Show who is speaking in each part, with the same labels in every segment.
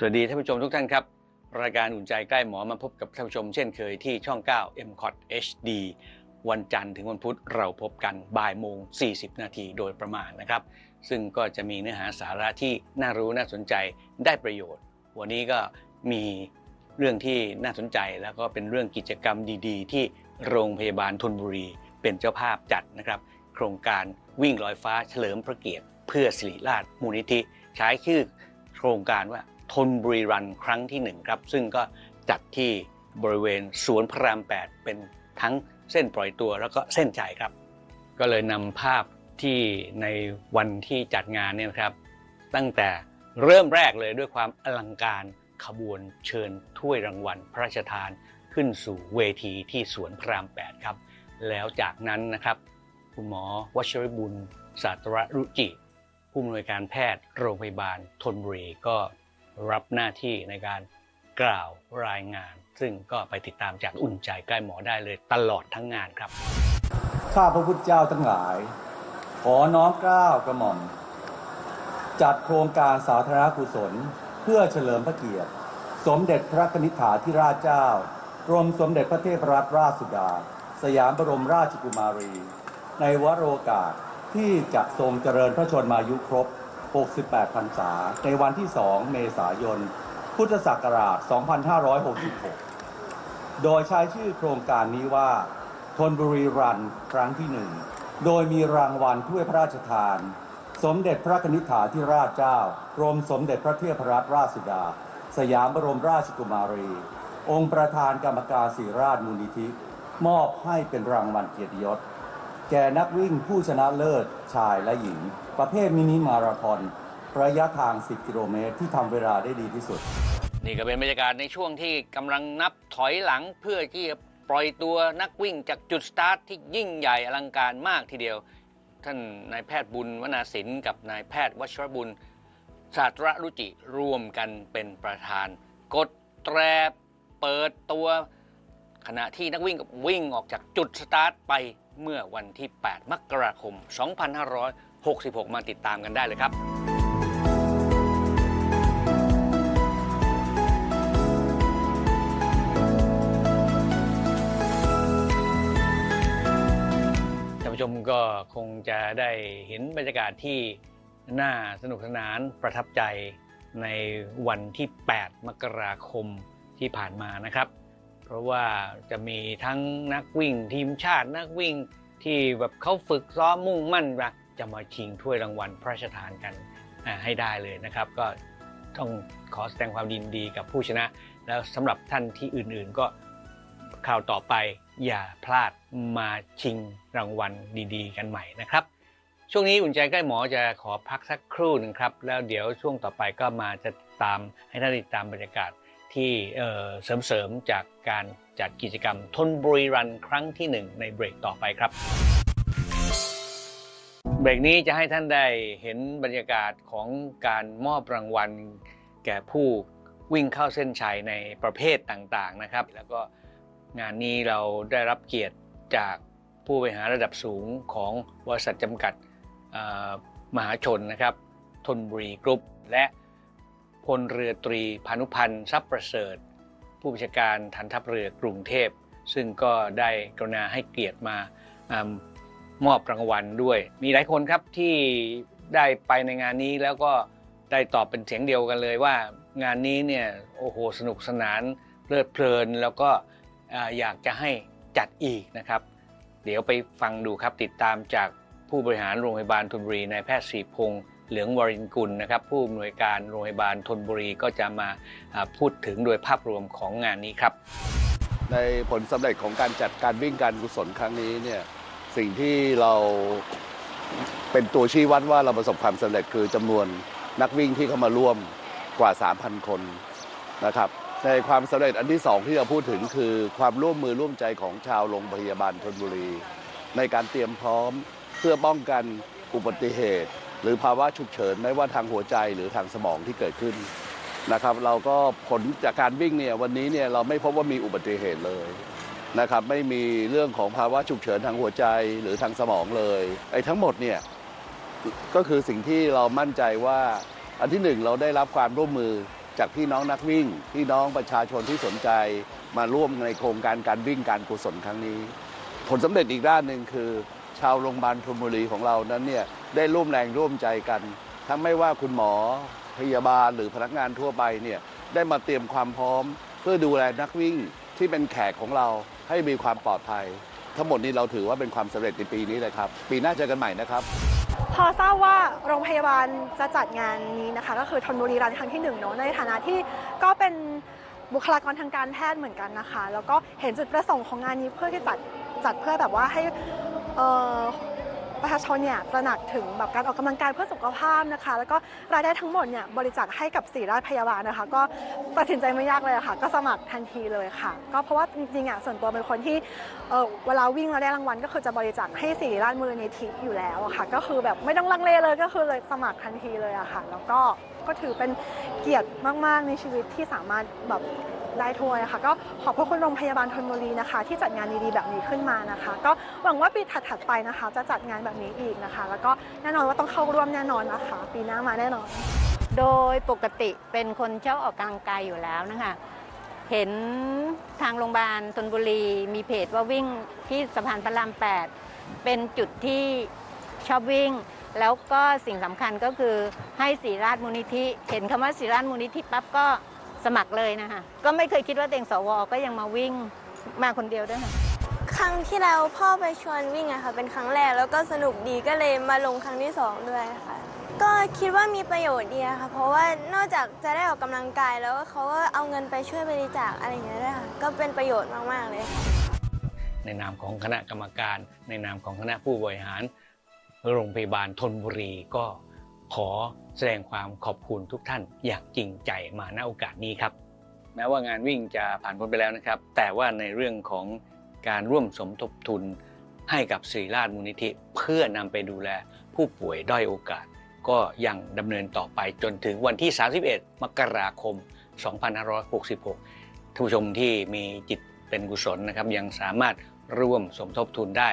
Speaker 1: สวัสดีท่านผู้ชมทุกท่านครับ รายการอุ่นใจใกล้หมอมาพบกับท่านผู้ชม chen เคยที่ช่อง 9 m c o t HD วันจันทร์ถึงวันพุธเราพบกันบ่ายโมง 40 นาทีโดยประมาณนะครับ ซึ่งก็จะมีเนื้อหาสาระที่น่ารู้น่าสนใจได้ประโยชน์ วันนี้ก็มีเรื่องที่น่าสนใจแล้วก็เป็นเรื่องกิจกรรมดี ๆ ที่โรงพยาบาลธนบุรีเป็นเจ้าภาพจัดนะครับ โครงการวิ่งลอยฟ้าเฉลิมพระเกียรติ เพื่อสิริราชมูลนิธิ ใช้ชื่อโครงการว่า ทนบุรีรันครั้งที่หนึ่งครับซึ่งก็จัดที่บริเวณสวนพระราม 8 เป็นทั้งเส้นปล่อยตัวแล้วก็เส้นใจครับ ก็เลยนำภาพที่ในวันที่จัดงานเนี่ยครับ ตั้งแต่เริ่มแรกเลยด้วยความอลังการขบวนเชิญถ้วยรางวัลพระราชทานขึ้นสู่เวทีที่สวนพระราม 8 ครับ แล้วจากนั้นนะครับ คุณหมอวชริบุญศาสตรรุจิ ผู้อำนวยการแพทย์โรงพยาบาลธนบุรีก็ รับหน้าที่ในการกล่าวรายงาน ซึ่งก็ไปติดตามจากอุ่นใจใกล้หมอได้เลยตลอดทั้งงานครับ
Speaker 2: ข้าพระพุทธเจ้าทั้งหลาย ขอน้อมเกล้าวกระหม่อม จัดโครงการสาธารณกุศล เพื่อเฉลิมพระเกียรติ สมเด็จพระนิธิฐาธิราชเจ้ากรมสมเด็จพระเทพรัตนราชสุดา สยามบรมราชกุมารี ในวโรกาสที่จะทรงเจริญพระชนมายุครบ 68พรรษา ในวันที่ 2 เมษายน พุทธศักราช 2566 โดยใช้ชื่อโครงการนี้ว่าทนบุรีรันครั้งที่หนึ่ง โดยมีรางวัลถ้วยพระราชทาน สมเด็จพระนิธิฐาธิราชเจ้ากรมสมเด็จพระเทพรัตนราชสุดา สยามบรมราชกุมารี องค์ประธานกรรมการศิราชมูลนิธิ มอบให้เป็นรางวัลเกียรติยศ แก่นักวิ่งผู้ชนะเลิศชายและหญิง ประเภทมินิมาราธอนระยะทาง 10 กิโลเมตร ที่ทำเวลาได้ดีที่สุด
Speaker 1: นี่ก็เป็นบรรยากาศในช่วงที่กำลังนับถอยหลังเพื่อที่จะปล่อยตัวนักวิ่งจากจุดสตาร์ทที่ยิ่งใหญ่อลังการมากทีเดียว ท่านนายแพทย์บุญวนาสินกับนายแพทย์วชรบุญศาสตรรุจิรวมกันเป็นประธาน กดแตรเปิดตัว ขณะที่นักวิ่งก็วิ่งออกจากจุดสตาร์ทไปเมื่อวันที่ 8 มกราคม 2566 มาติดตามกันได้เลยครับ ท่านผู้ชมก็คงจะได้เห็นบรรยากาศที่น่าสนุกสนานประทับใจในวันที่ 8 มกราคมที่ผ่านมานะครับ เพราะว่าจะมีทั้งนักวิ่งทีมชาตินักวิ่งที่แบบเขาฝึกซ้อมมุ่งมั่นว่าจะมาชิงถ้วยรางวัลพระราชทานกันให้ได้เลยนะครับ ก็ต้องขอแสดงความยินดีกับผู้ชนะ แล้วสำหรับท่านที่อื่นๆก็คราวต่อไปอย่าพลาดมาชิงรางวัลดีๆ กันใหม่นะครับ ช่วงนี้อุ่นใจใกล้หมอจะขอพักสักครู่หนึ่งครับ แล้วเดี๋ยวช่วงต่อไปก็มาจะตามให้ท่านติดตามบรรยากาศ ที่เอ่อเสริมๆจากการจัดกิจกรรมทนบุรีรันครั้งที่หนึ่งในเบรกต่อไปครับ เบรกนี้จะให้ท่านได้เห็นบรรยากาศของการมอบรางวัล แก่ผู้วิ่งเข้าเส้นชัยในประเภทต่างๆนะครับ แล้วก็งานนี้เราได้รับเกียรติจากผู้บริหารระดับสูงของบริษัทจำกัดมหาชนนะครับทนบุรีกรุ๊ปและ พลเรือตรีพานุพันธ์ทรัพย์ประเสริฐ ผู้บัญชาการฐานทัพเรือกรุงเทพ ซึ่งก็ได้กรุณาให้เกียรติมาอมอบรางวัลด้วย มีหลายคนครับที่ได้ไปในงานนี้แล้วก็ได้ตอบเป็นเสียงเดียวกันเลยว่างานนี้เนี่ยโอ้โหสนุกสนานเพลิดเพลิน แล้วก็อ่าอยากจะให้จัดอีกนะครับ เดี๋ยวไปฟังดูครับติดตามจากผู้บริหารโรงพยาบาลธนบุรีนายแพทย์ศรีพงษ์ เหลืองวรินกุลนะครับ ผู้อำนวยการโรงพยาบาลธนบุรีก็จะมาพูดถึงโดยภาพรวมของงานนี้ครับ
Speaker 3: ในผลสำเร็จของการจัดการวิ่งการกุศลครั้งนี้เนี่ยสิ่งที่เราเป็นตัวชี้วัดว่าเราประสบความสำเร็จคือจำนวนนักวิ่งที่เข้ามาร่วมกว่า 3,000 คนนะครับในความสำเร็จอันที่สองที่เราพูดถึงคือความร่วมมือร่วมใจของชาวโรงพยาบาลธนบุรี ในการเตรียมพร้อมเพื่อป้องกันอุบัติเหตุ หรือภาวะฉุกเฉินไม่ว่าทางหัวใจหรือทางสมองที่เกิดขึ้นนะครับ เราก็ผลจากการวิ่งเนี่ยวันนี้เนี่ยเราไม่พบว่ามีอุบัติเหตุเลยนะครับ ไม่มีเรื่องของภาวะฉุกเฉินทางหัวใจหรือทางสมองเลยไอ้ทั้งหมดเนี่ยก็คือสิ่งที่เรามั่นใจว่าอันที่หนึ่งเราได้รับความร่วมมือจากพี่น้องนักวิ่ง พี่น้องประชาชนที่สนใจมาร่วมในโครงการการวิ่งการกุศลครั้งนี้ ผลสำเร็จอีกด้านหนึ่งคือ ชาวโรงพยาบาลธนบุรีของเรานั้นเนี่ย ได้ร่วมแรงร่วมใจกัน ทั้งไม่ว่าคุณหมอพยาบาลหรือพนักงานทั่วไปเนี่ยได้มาเตรียมความพร้อม เพื่อดูแลนักวิ่งที่เป็นแขกของเราให้มีความปลอดภัย ทั้งหมดนี้เราถือว่าเป็นความสำเร็จในปีนี้เลยครับ ปีหน้าเจอกันใหม่นะครับ
Speaker 4: พอทราบว่าโรงพยาบาลจะจัดงานนี้นะคะ ก็คือธนบุรีรันครั้งที่หนึ่งเนาะในฐานะที่ก็เป็นบุคลากรทางการแพทย์เหมือนกันนะคะ แล้วก็เห็นจุดประสงค์ของงานนี้เพื่อที่จัดจัดเพื่อแบบว่าให้อ่อ ประชาชนเนี่ยตระหนักถึงแบบการออกกำลังกายเพื่อสุขภาพนะคะ แล้วก็รายได้ทั้งหมดเนี่ยบริจาคให้กับศิริราชพยาบาลนะคะ ก็ตัดสินใจไม่ยากเลยะค่ะ ก็สมัครทันทีเลยค่ะ ก็เพราะว่าจริงๆอะส่วนตัวเป็นคนที่เออเวลาวิ่งแล้วได้รางวัลก็คือจะบริจาคให้ศิริราชมูลนิธิอยู่แล้วะค่ะ ก็คือแบบไม่ต้องลังเลเลยก็คือเลยสมัครทันทีเลยอะค่ะ แล้วก็ก็ถือเป็นเกียรติมาก ๆ ในชีวิตที่สามารถแบบ ได้ถ้วยอะค่ะก็ขอบพระคุณโรงพยาบาลธนบุรีนะคะ ที่จัดงานดีๆแบบนี้ขึ้นมานะคะ ก็หวังว่าปีถัดๆไปนะคะ จะจัดงานแบบนี้อีกนะคะ แล้วก็แน่นอนว่าต้องเข้าร่วมแน่นอนนะคะ ปีหน้ามาแน่นอน
Speaker 5: โดยปกติเป็นคนชอบออกกำลังกายอยู่แล้วนะคะ เห็นทางโรงพยาบาลธนบุรี มีเพจว่าวิ่งที่สะพานพระราม 8 เป็นจุดที่ชอบวิ่งแล้วก็สิ่งสำคัญก็คือให้ศรีราชมูลนิธิ เห็นคำว่าศรีราชมูลนิธิปั๊บก็ สมัครเลยนะคะ ก็ไม่เคยคิดว่าตัวเองสวก็ยังมาวิ่งมาคนเดียวด้วยค่ะ
Speaker 6: ครั้งที่แล้วพ่อไปชวนวิ่งอะค่ะ เป็นครั้งแรกแล้วก็สนุกดีก็เลยมาลงครั้งที่สองด้วยค่ะ ก็คิดว่ามีประโยชน์ดีอะค่ะ เพราะว่านอกจากจะได้ออกกำลังกายแล้วเขาก็เอาเงินไปช่วยบริจาคอะไรอย่างเงี้ยด้วยค่ะ ก็เป็นประโยชน์มากๆเลยค่ะ
Speaker 1: ในนามของคณะกรรมการ ในนามของคณะผู้บริหาร โรงพยาบาลธนบุรีก็ ขอแสดงความขอบคุณทุกท่านอย่างจริงใจมาณโอกาสนี้ครับ แม้ว่างานวิ่งจะผ่านพ้นไปแล้วนะครับ แต่ว่าในเรื่องของการร่วมสมทบทุนให้กับศิริราชมูลนิธิ เพื่อนำไปดูแลผู้ป่วยด้อยโอกาส ก็ยังดำเนินต่อไปจนถึงวันที่ 31 มกราคม 2566ท่านผู้ชมที่มีจิตเป็นกุศลนะครับยังสามารถร่วมสมทบทุนได้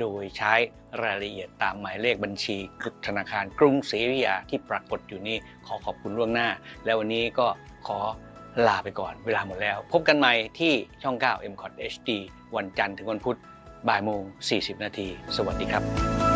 Speaker 1: โดยใช้รายละเอียดตามหมายเลขบัญชีธนาคารกรุงศรีอยุธยาที่ปรากฏอยู่นี่ขอขอบคุณล่วงหน้า และวันนี้ก็ขอลาไปก่อนเวลาหมดแล้ว พบกันใหม่ที่ช่อง 9 m c o t HD วันจันทร์ถึงวันพุธบ่ายโมง 40 นาที สวัสดีครับ